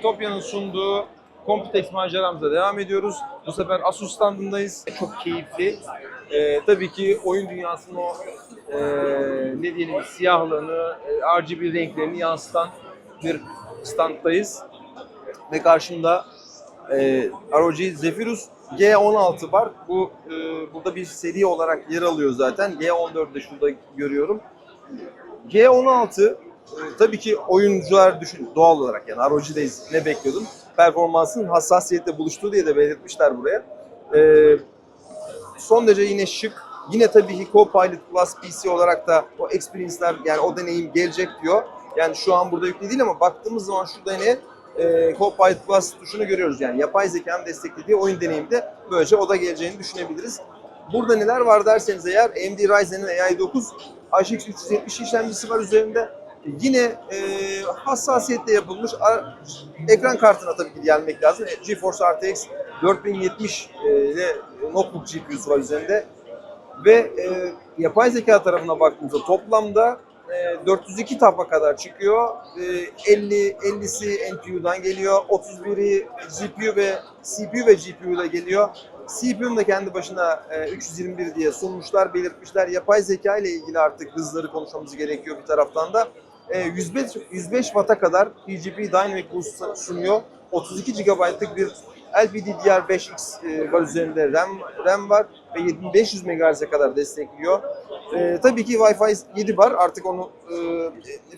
Ütopya'nın sunduğu Computex maceramıza devam ediyoruz. Bu sefer Asus standındayız. Çok keyifli. Ee, tabii ki oyun dünyasının o e, ne diyelim siyahlığını, e, RGB renklerini yansıtan bir standdayız. Ve karşımda e, ROG Zephyrus G16 var. Bu e, burada bir seri olarak yer alıyor zaten. G14'ü de şurada görüyorum. G16 e, tabii ki oyuncular düşün doğal olarak yani ROG'deyiz ne bekliyordun? Performansın hassasiyetle buluştuğu diye de belirtmişler buraya. E, son derece yine şık. Yine tabii ki Copilot Plus PC olarak da o experience'ler yani o deneyim gelecek diyor. Yani şu an burada yüklü değil ama baktığımız zaman şurada yine e, Copilot Plus tuşunu görüyoruz. Yani yapay zekanın desteklediği oyun deneyimde böylece o da geleceğini düşünebiliriz. Burada neler var derseniz eğer AMD Ryzen'in AI9 RX 370 işlemcisi var üzerinde. Yine e, hassasiyetle yapılmış ekran kartına tabii ki gelmek lazım. E, GeForce RTX 4070 e, ile notebook GPU'su var üzerinde. Ve e, yapay zeka tarafına baktığımızda toplamda e, 402 tapa kadar çıkıyor. E, 50 50'si NPU'dan geliyor. 31'i GPU ve CPU ve GPU'da geliyor. CPU'nun da kendi başına e, 321 diye sunmuşlar, belirtmişler. Yapay zeka ile ilgili artık hızları konuşmamız gerekiyor bir taraftan da. E, 105 105 Watt'a kadar PGP Dynamic Boost sunuyor. 32 GB'lık bir LPDDR5X e, var üzerinde RAM, RAM var ve 7500 MHz'e kadar destekliyor. E, tabii ki Wi-Fi 7 var. Artık onu e,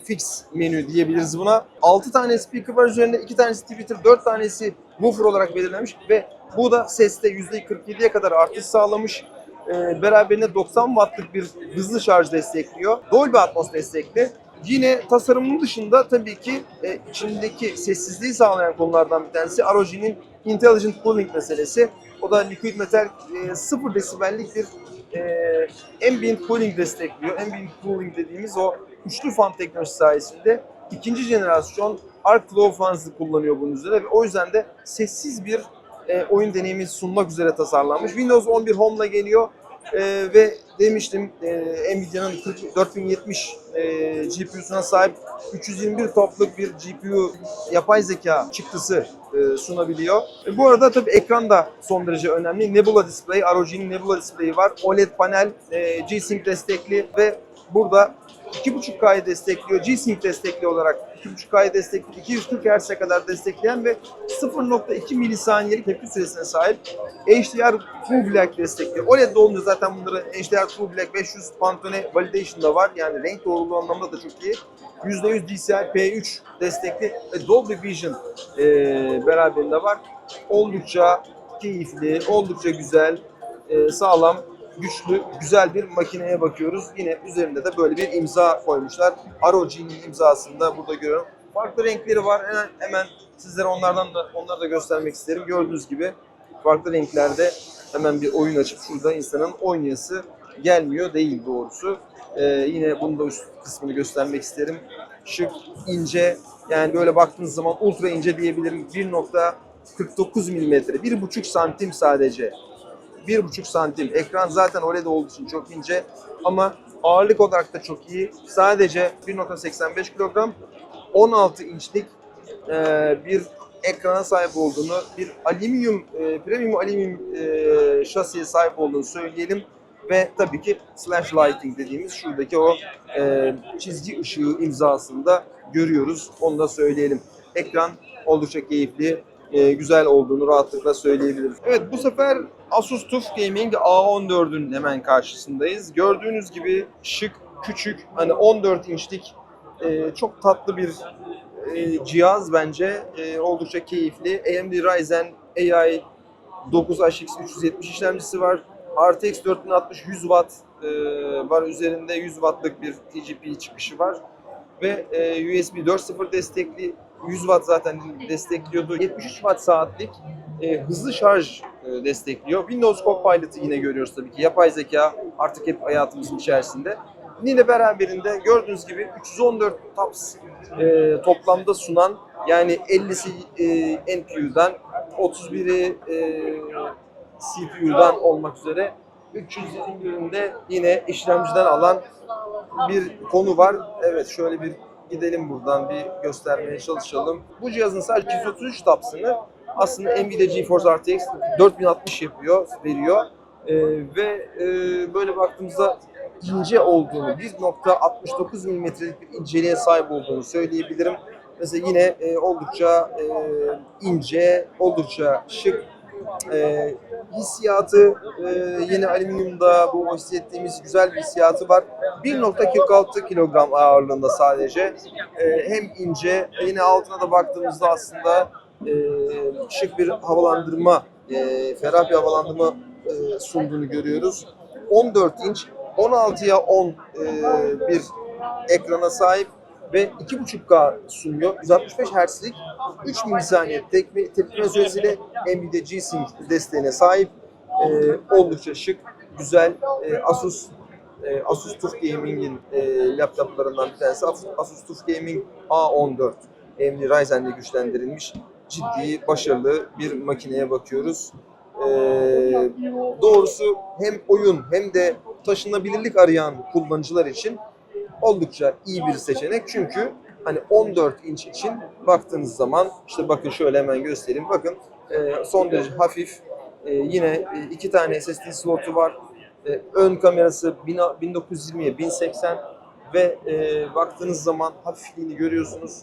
fix menü diyebiliriz buna. 6 tane speaker var üzerinde. 2 tanesi Twitter, 4 tanesi woofer olarak belirlenmiş ve bu da seste %47'ye kadar artış sağlamış. E, beraberinde 90 wattlık bir hızlı şarj destekliyor. Dolby Atmos destekli. Yine tasarımın dışında tabii ki e, içindeki sessizliği sağlayan konulardan bir tanesi ROG'nin Intelligent Cooling meselesi. O da liquid metal e, 0 desibellik bir e, ambient cooling destekliyor. Ambient cooling dediğimiz o üçlü fan teknolojisi sayesinde ikinci jenerasyon arc flow fans'ı kullanıyor bunun üzerine ve o yüzden de sessiz bir e, oyun deneyimi sunmak üzere tasarlanmış. Windows 11 Home'la geliyor e, ve demiştim e, Nvidia'nın 40 4070 e, GPU'suna sahip 321 topluk bir GPU yapay zeka çıktısı e, sunabiliyor. E, bu arada tabii ekran da son derece önemli. Nebula Display, ROG'nin Nebula Display'i var. OLED panel, e, G-Sync destekli ve burada 2.5K'yı destekliyor. G-Sync destekli olarak 2.5K'yı destekli, 240 Hz'e kadar destekleyen ve 0.2 milisaniyelik tepki süresine sahip HDR True Black destekliyor. OLED'de olunca zaten bunları HDR True Black 500 Pantone Validation'da var. Yani renk doğruluğu anlamında da çok iyi. %100 DCI P3 destekli ve Dolby Vision e, beraberinde var. Oldukça keyifli, oldukça güzel, e, sağlam, güçlü, güzel bir makineye bakıyoruz. Yine üzerinde de böyle bir imza koymuşlar. ROG'nin imzasını da burada görüyorum. Farklı renkleri var. Hemen, hemen sizlere onlardan da onları da göstermek isterim. Gördüğünüz gibi farklı renklerde hemen bir oyun açıp şurada insanın oynayası gelmiyor değil doğrusu. Ee, yine bunu da üst kısmını göstermek isterim. Şık, ince yani böyle baktığınız zaman ultra ince diyebilirim. 1.49 milimetre, 1.5 santim sadece. 1.5 santim. Ekran zaten OLED olduğu için çok ince ama ağırlık olarak da çok iyi. Sadece 1.85 kilogram 16 inçlik e, bir ekrana sahip olduğunu, bir alüminyum, e, premium alüminyum e, şasiye sahip olduğunu söyleyelim. Ve tabii ki slash lighting dediğimiz şuradaki o e, çizgi ışığı imzasında görüyoruz. Onu da söyleyelim. Ekran oldukça keyifli, e, güzel olduğunu rahatlıkla söyleyebiliriz. Evet bu sefer Asus TUF Gaming A14'ün hemen karşısındayız. Gördüğünüz gibi şık, küçük, hani 14 inçlik e, çok tatlı bir e, cihaz bence. E, oldukça keyifli. AMD Ryzen AI 9 HX 370 işlemcisi var. RTX 4060 100 Watt e, var üzerinde 100 Watt'lık bir TGP çıkışı var ve e, USB 4.0 destekli 100 Watt zaten destekliyordu. 73 Watt saatlik e, hızlı şarj e, destekliyor. Windows Copilot'ı yine görüyoruz tabii ki. Yapay zeka artık hep hayatımızın içerisinde. Yine beraberinde gördüğünüz gibi 314 TOPS e, toplamda sunan yani 50'si e, NPU'dan 31'i e, CPU'dan olmak üzere 321'inde yine işlemciden alan bir konu var. Evet şöyle bir gidelim buradan bir göstermeye çalışalım. Bu cihazın sadece 233 tapsını aslında Nvidia GeForce RTX 4060 yapıyor, veriyor. Ee, ve e, böyle baktığımızda ince olduğunu, 1.69 milimetrelik bir inceliğe sahip olduğunu söyleyebilirim. Mesela yine e, oldukça e, ince, oldukça şık. E, hissiyatı e, yine alüminyumda bu hissettiğimiz güzel bir hissiyatı var. 1.46 kilogram ağırlığında sadece. E, hem ince, yine altına da baktığımızda aslında e, şık bir havalandırma, e, ferah bir havalandırma e, sunduğunu görüyoruz. 14 inç 16'ya 10 e, bir ekrana sahip ve 2.5K sunuyor. 165 Hz'lik 3 milisaniye tepkime, tepkime süresiyle Nvidia G-Sync desteğine sahip. E, oldukça şık, güzel. E, Asus e, Asus TUF Gaming'in e, laptoplarından bir tanesi. Asus, Asus TUF Gaming A14 AMD Ryzen'le güçlendirilmiş ciddi, başarılı bir makineye bakıyoruz. Ee, doğrusu hem oyun hem de taşınabilirlik arayan kullanıcılar için oldukça iyi bir seçenek. Çünkü hani 14 inç için baktığınız zaman işte bakın şöyle hemen göstereyim. Bakın e, son derece hafif. E, yine e, iki tane SSD slotu var. Ön kamerası 1000 1920'ye 1080 ve baktığınız zaman hafifliğini görüyorsunuz.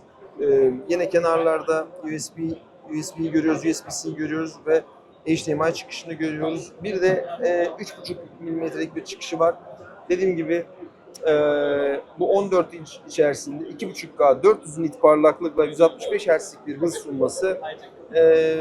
Yine kenarlarda USB USB'yi görüyoruz, USB-C görüyoruz ve HDMI çıkışını görüyoruz. Bir de e, 3.5 milimetrelik bir çıkışı var. Dediğim gibi e, bu 14 inç içerisinde 2.5K 400 nit parlaklıkla 165 Hz'lik bir hız sunması e,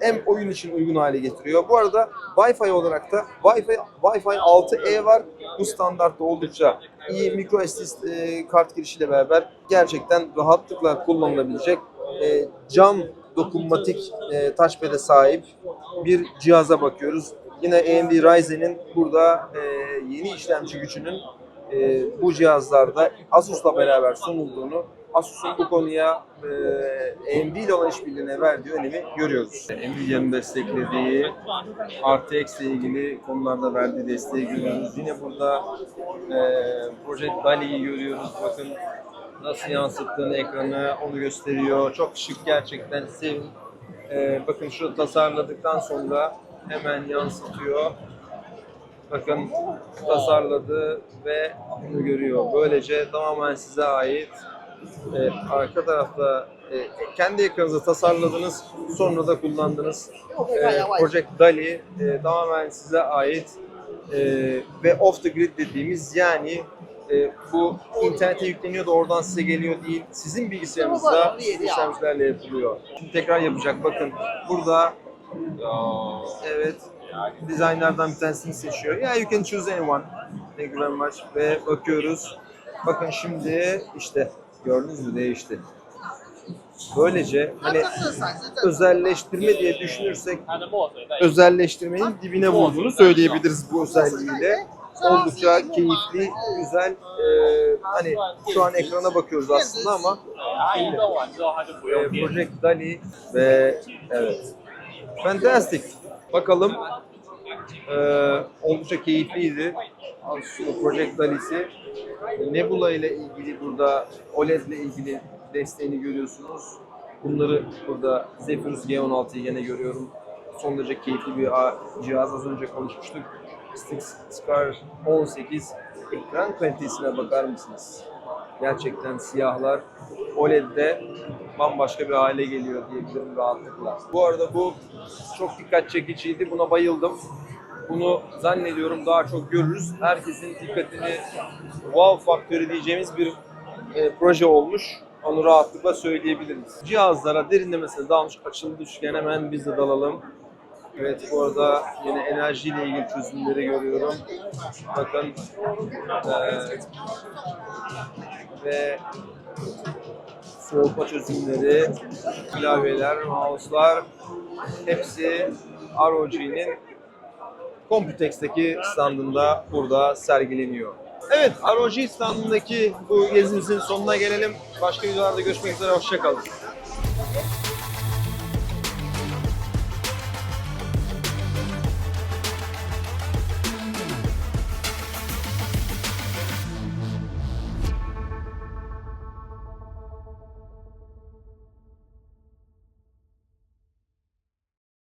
hem oyun için uygun hale getiriyor. Bu arada Wi-Fi olarak da Wi-Fi, Wi-Fi 6E var. Bu standartta oldukça iyi micro SD e, kart girişiyle beraber gerçekten rahatlıkla kullanılabilecek e, cam dokunmatik e, touchpad'e sahip bir cihaza bakıyoruz. Yine AMD Ryzen'in burada e, yeni işlemci gücünün e, bu cihazlarda Asus'la beraber sunulduğunu, Asus'un bu konuya e, AMD ile olan işbirliğine verdiği önemi görüyoruz. Nvidia'nın desteklediği RTX ile ilgili konularda verdiği desteği görüyoruz. Yine burada e, Project Dali'yi görüyoruz. Bakın nasıl yansıttığını ekranı onu gösteriyor. Çok şık gerçekten sevin. Ee, bakın şurada tasarladıktan sonra hemen yansıtıyor. Bakın tasarladı ve bunu görüyor. Böylece tamamen size ait. Ee, arka tarafta e, kendi ekranınızı tasarladınız, sonra da kullandınız. Ee, Project Dali e, tamamen size ait e, ve off the grid dediğimiz yani e, bu internete yükleniyor da oradan size geliyor değil. Sizin bilgisayarınızda işlemcilerle yapılıyor. Şimdi tekrar yapacak. Bakın burada evet dizaynlardan bir tanesini seçiyor. Yeah, you can choose anyone. Thank you very much. Ve bakıyoruz. Bakın şimdi işte gördünüz mü değişti. Böylece hani özelleştirme diye düşünürsek özelleştirmenin dibine vurduğunu söyleyebiliriz bu özelliğiyle oldukça keyifli, güzel. Ee, hani şu an ekrana bakıyoruz aslında ama e, Project Dali ve evet. Fantastic. Bakalım. Ee, oldukça keyifliydi. Aslında Project Dali'si. Nebula ile ilgili burada OLED ile ilgili desteğini görüyorsunuz. Bunları burada Zephyrus G16'yı yine görüyorum. Son derece keyifli bir cihaz. Az önce konuşmuştuk. Stix Scar 18 ekran kalitesine bakar mısınız? Gerçekten siyahlar OLED'de bambaşka bir hale geliyor diyebilirim rahatlıkla. Bu arada bu çok dikkat çekiciydi. Buna bayıldım. Bunu zannediyorum daha çok görürüz. Herkesin dikkatini wow faktörü diyeceğimiz bir e, proje olmuş. Onu rahatlıkla söyleyebiliriz. Cihazlara derinlemesine dalmış açıldı üçgen hemen biz de dalalım. Evet bu arada yine enerjiyle ilgili çözümleri görüyorum. Bakın eee, ve soğutma çözümleri, klavyeler, mouse'lar hepsi ROG'nin Computex'teki standında burada sergileniyor. Evet, ROG standındaki bu gezimizin sonuna gelelim. Başka videolarda görüşmek üzere, hoşçakalın.